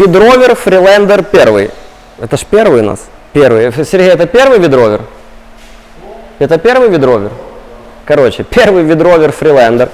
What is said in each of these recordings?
Видровер Freelander первый. Это ж первый у нас? Первый. Сергей, это первый видровер? Это первый видровер? Коротше, перший відровер Freelander.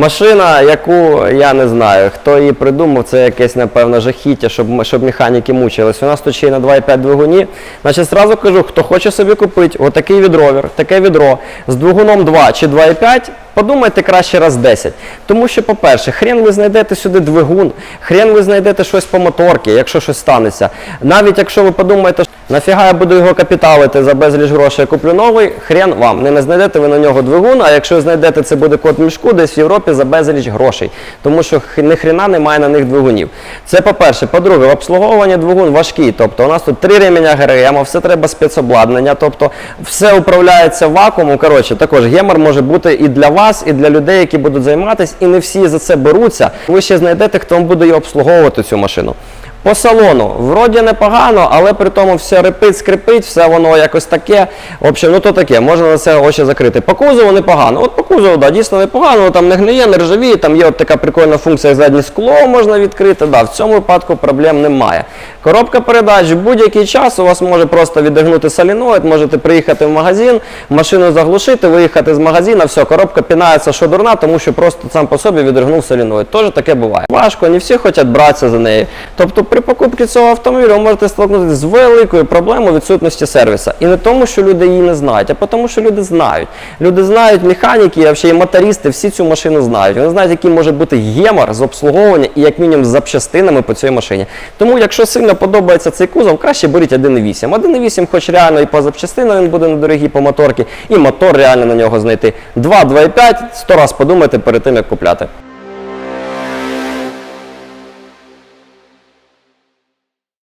Машина, яку я не знаю, хто її придумав, це якесь, напевно, жахіття, щоб, щоб механіки мучились. У нас тут ще й на 2,5 двигуні. Значить, зразу кажу, хто хоче собі купити отакий відровер, таке відро з двигуном 2 чи 2,5, подумайте краще раз 10. Тому що, по-перше, хрен ви знайдете сюди двигун, хрен ви знайдете щось по моторці, якщо щось станеться. Навіть якщо ви подумаєте, що нафіга я буду його капіталити за безліч грошей, куплю новий, хрен вам. Не знайдете ви на нього двигун, а якщо знайдете, це буде код мішку десь в Європі за безліч грошей. Тому що ніхрена немає на них двигунів. Це по-перше. По-друге, обслуговування двигун важкі. Тобто у нас тут три ременя ГРМ, все треба спецобладнання, тобто все управляється вакуумом. Коротше, також гемор може бути і для вас, і для людей, які будуть займатися, і не всі за це беруться. Ви ще знайдете, хто вам буде обслуговувати цю машину. По салону, вроді непогано, але при тому все репить, скрипить, все воно якось таке. В общем, ну то таке, можна на це очі закрити. По кузову непогано. От по кузову, да, дійсно непогано, там не гниє, не ржавіє, там є от така прикольна функція, як заднє скло можна відкрити. Да, в цьому випадку проблем немає. Коробка передач в будь-який час у вас може просто відігнути соліноїд, можете приїхати в магазин, машину заглушити, виїхати з магазину, все, коробка пінається, що дурна, тому що просто сам по собі відригнув соліноїд. Теж таке буває. Важко, не всі хочуть братися за неї. Тобто при покупці цього автомобіля ви можете стикнутися з великою проблемою відсутності сервісу. І не тому, що люди її не знають, а тому, що люди знають. Люди знають механіки, а ще й мотористи, всі цю машину знають. Вони знають, який може бути гемор з обслуговування і як мінімум з запчастинами по цій машині. Тому, якщо сильно подобається цей кузов, краще беріть 1.8. 1.8, хоч реально і по запчастинам він буде недорогий по моторці, і мотор реально на нього знайти. 2, 2.5, 100 раз подумайте перед тим, як купляти.